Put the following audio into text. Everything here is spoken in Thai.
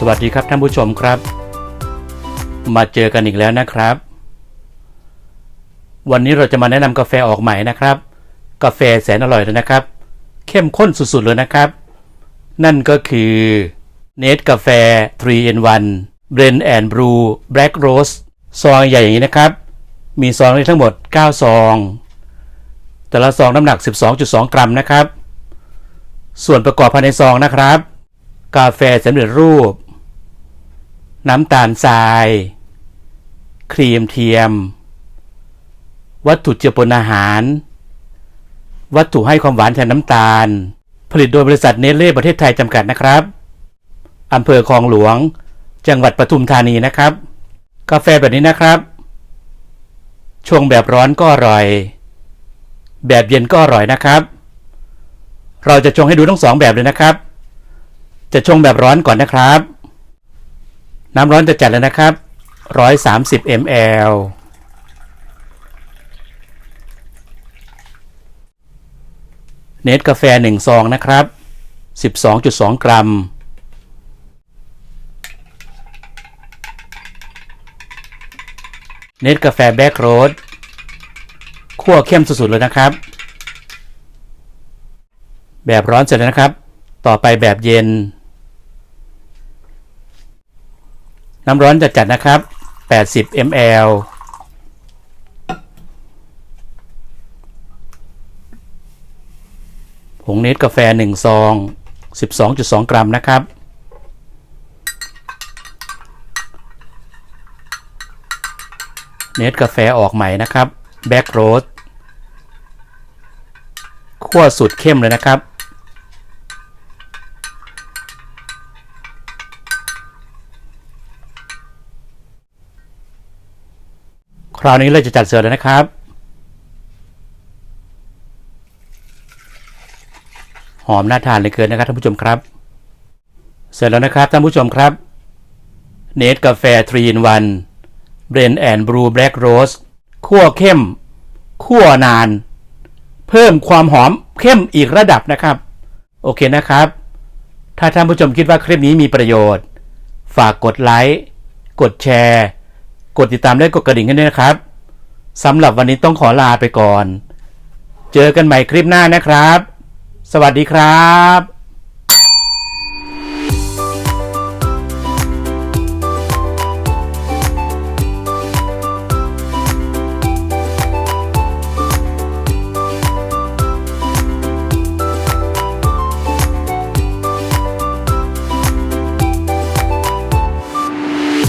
สวัสดีครับท่านผู้ชมครับ มาเจอกันอีกแล้วนะครับ วันนี้เราจะมาแนะนำกาแฟออกใหม่นะครับ กาแฟแสนอร่อยเลยนะครับ เข้มข้นสุดๆเลยนะครับ นั่นก็คือเนสกาแฟ3 in 1 Blend and Brew Black Roast ซองใหญ่อย่างนี้นะครับ มีซองได้ทั้งหมด 9 ซอง แต่ละซองน้ำหนัก 12.2 กรัมนะครับ ส่วนประกอบภายในซองนะครับกาแฟสำเร็จรูป น้ำตาลทราย ครีมเทียม วัตถุเจือปนอาหาร วัตถุให้ความหวานแทนน้ำตาล ผลิตโดยบริษัทเนเล่ประเทศไทยจำกัดนะครับอำเภอคลองหลวง จังหวัดปทุมธานีนะครับ กาแฟแบบนี้นะครับชงแบบร้อนก็อร่อย แบบเย็นก็อร่อยนะครับ เราจะชงให้ดูทั้งสองแบบเลยนะครับ จะชงแบบร้อนก่อนนะครับ น้ำร้อนจะจัดแล้วนะครับ 130 ml เนสกาแฟ 1 ซองนะครับ 12.2 กรัม เนสกาแฟแบ็กโรสคั่วเข้มสุดๆเลยนะครับ แบบร้อนเสร็จแล้วนะครับ ต่อไปแบบเย็น น้ำร้อนจะจัดนะครับ 80 ml ผงเนสกาแฟ 1 ซอง 12.2 กรัมนะครับ เนสกาแฟออกใหม่นะครับ แบ็กโรสขั้วสุดเข้มเลยนะครับ คราวนี้เราจะจัดเสิร์ฟแล้วนะครับ หอมน่าทานเหลยเกินนะครับท่านผู้ชมครับ เสร็จแล้วนะครับท่านผู้ชมครับเนสกาแฟ3 in 1 Blend and Brew Black Roast คั่วเข้มคั่วนาน เพิ่มความหอมเข้มอีกระดับนะครับ โอเคนะครับ ถ้าท่านผู้ชมคิดว่าคลิปนี้มีประโยชน์ ฝากกดไลค์ กดแชร์ กดติดตามและกดกระดิ่งกันด้วยนะครับสำหรับวันนี้ต้องขอลาไปก่อน เจอกันใหม่คลิปหน้านะครับ สวัสดีครับ